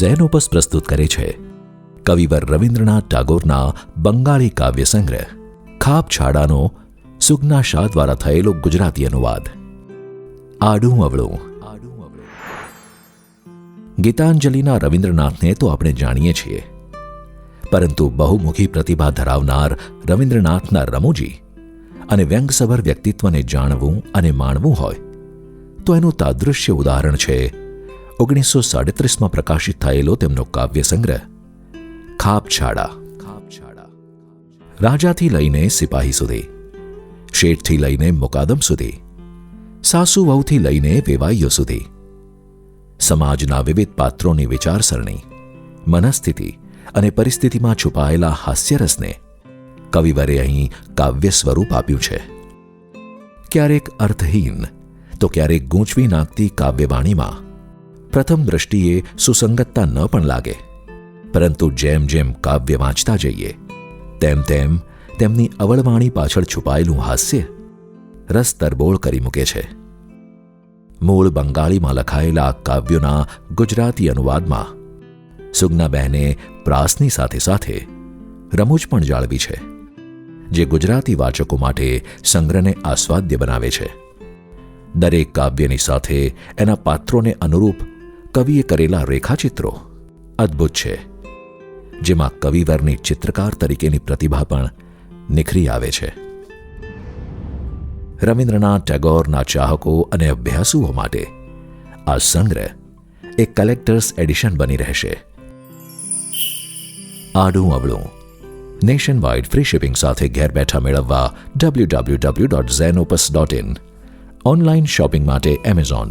Xenopus પ્રસ્તુત કરે છે. કવિવર રવિન્દ્રનાથ ટાગોરના બંગાળી કાવ્ય સંગ્રહ, ખાપછાડાનો છાડાનો શાહ દ્વારા થયેલો ગુજરાતી અનુવાદ. આડું અવળું. ગીતાંજલિના રવિન્દ્રનાથને તો આપણે જાણીએ છીએ. પરંતુ બહુમુખી પ્રતિભા ધરાવનાર રવિન્દ્રનાથના રમૂજી અને વ્યંગસભર વ્યક્તિત્વને જાણવું અને માણવું હોય, તો એનું તાદૃશ્ય ઉદાહરણ છે ઓગણીસો સાડત્રીસમાં પ્રકાશિત થયેલો તેમનો કાવ્ય સંગ્રહ ખાપછાડા. રાજાથી લઈને સિપાહી સુધી, શેઠથી લઈને મુકાદમ સુધી, સાસુ વહુથી લઈને વેવાઈઓ સુધી, સમાજના વિવિધ પાત્રોની વિચારસરણી, મનસ્થિતિ અને પરિસ્થિતિમાં છુપાયેલા હાસ્યરસને કવિવરે અહીં કાવ્ય સ્વરૂપ આપ્યું છે. ક્યારેક અર્થહીન, તો ક્યારેક ગૂંચવી નાખતી કાવ્યવાણીમાં પ્રથમ દ્રષ્ટિએ સુસંગતતા ન પણ લાગે. પરંતુ જેમ જેમ કાવ્ય વાંચતા જઈએ, તેમ તેમ તેમની અવળવાણી પાછળ છુપાયેલું હાસ્ય રસ તરબોળ કરી મૂકે છે. મૂળ બંગાળીમાં લખાયેલા કાવ્યોના ગુજરાતી અનુવાદમાં સુજ્ઞાબહેને પ્રાસની સાથે સાથે રમૂજ પણ જાળવી છે, જે ગુજરાતી વાચકો માટે સંગ્રહને આસ્વાદ્ય બનાવે છે. દરેક કાવ્યની સાથે એના પાત્રોને અનુરૂપ કવિએ કરેલા રેખાચિત્રો અદ્ભુત છે, જેમાં કવિવરની ચિત્રકાર તરીકેની પ્રતિભા પણ નિખરી આવે છે. રવિન્દ્રનાથ ટેગોરના ચાહકો અને અભ્યાસુઓ માટે આ સંગ્રહ એક કલેક્ટર્સ એડિશન બની રહેશે. આડું અવળું નેશન વાઇડ ફ્રી શિપિંગ સાથે ઘેર બેઠા મેળવવા W W W dot Zenopus dot in online shopping માટે એમેઝોન